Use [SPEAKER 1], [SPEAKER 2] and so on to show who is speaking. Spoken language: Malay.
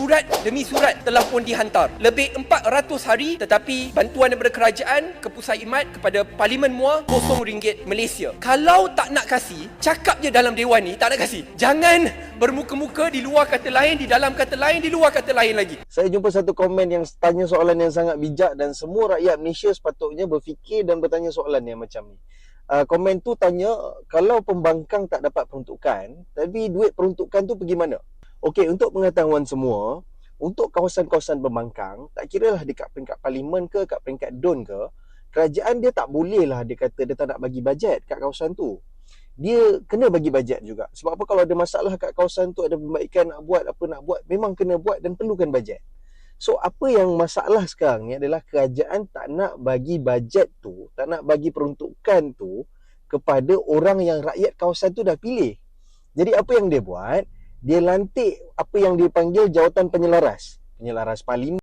[SPEAKER 1] Surat demi surat telah pun dihantar. Lebih 400 hari tetapi bantuan daripada kerajaan ke Pusat Imat kepada Parlimen Muar kosong ringgit Malaysia. Kalau tak nak kasih, cakap je dalam dewan ni tak nak kasih. Jangan bermuka-muka di luar kata lain, di dalam kata lain, di luar kata lain lagi.
[SPEAKER 2] Saya jumpa satu komen yang tanya soalan yang sangat bijak dan semua rakyat Malaysia sepatutnya berfikir dan bertanya soalan yang macam ni. Uh, komen tu tanya kalau pembangkang tak dapat peruntukan, tapi duit peruntukan tu pergi mana? Okey, untuk pengetahuan semua, untuk kawasan-kawasan pembangkang, tak kira lah dekat peringkat parlimen ke, kat peringkat DUN ke, kerajaan dia tak boleh lah dia kata dia tak nak bagi bajet kat kawasan tu. Dia kena bagi bajet juga. Sebab apa kalau ada masalah kat kawasan tu, ada perbaikan nak buat, apa nak buat, memang kena buat dan perlukan bajet. So apa yang masalah sekarang ni adalah kerajaan tak nak bagi bajet tu, tak nak bagi peruntukan tu kepada orang yang rakyat kawasan tu dah pilih. Jadi apa yang dia buat? Dia lantik apa yang dipanggil jawatan penyelaras. Penyelaras parlimen